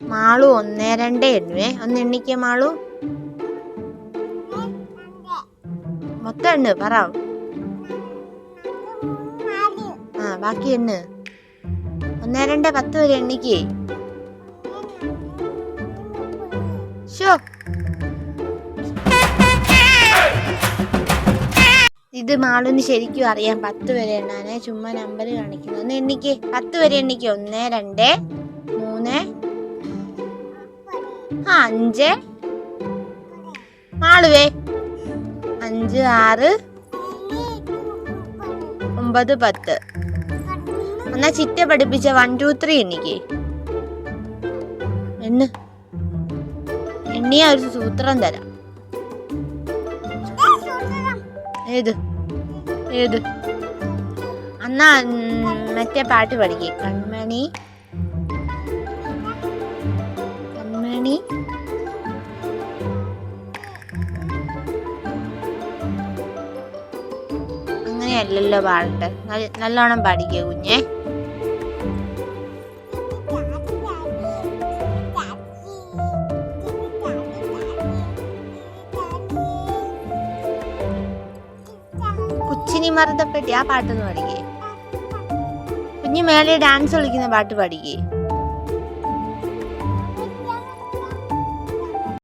മാളു ഒന്നേ രണ്ടേ എണ്ണുവേ. ഒന്ന് എണ്ണിക്കേ മാളു. മൊത്തം എണ്ണ് പറ. ആ ബാക്കി എണ്ണ്. ഒന്നേ രണ്ട് പത്ത് വരെ എണ്ണിക്കേ. ഷോ ഇത് മാളുന്ന് ശരിക്കും അറിയാം. പത്ത് വരെ എണ്ണാനേ ചുമ്മാ നമ്പർ കാണിക്കുന്നു. ഒന്ന് എണ്ണിക്കേ. പത്ത് വരെ എണ്ണിക്കേ. ഒന്ന് രണ്ട് മൂന്ന് അഞ്ച്. ആളുവേ അഞ്ച് ആറ്. ഒമ്പത് പത്ത്. എന്നാ ചിറ്റ പഠിപ്പിച്ച വൺ ടു ത്രീ എണ്ണിക്ക്. എണ്ണ്. എണ്ണിയ ഒരു സൂത്രം തരാം. ഏത്? ഏത്? എന്നാ ഉം, മറ്റേ പാട്ട് പഠിക്കേ. കൺമണി. കൺമണി അങ്ങനെയല്ലല്ലോ പാടട്ടെ നല്ലോണം പാടിക്കേ കുഞ്ഞേ. കുച്ചിനി മറുതപ്പെട്ടി ആ പാട്ടൊന്ന് പാടിക്കേ കുഞ്ഞു മേലെ ഡാൻസ് കളിക്കുന്ന പാട്ട് പാടിക്കേ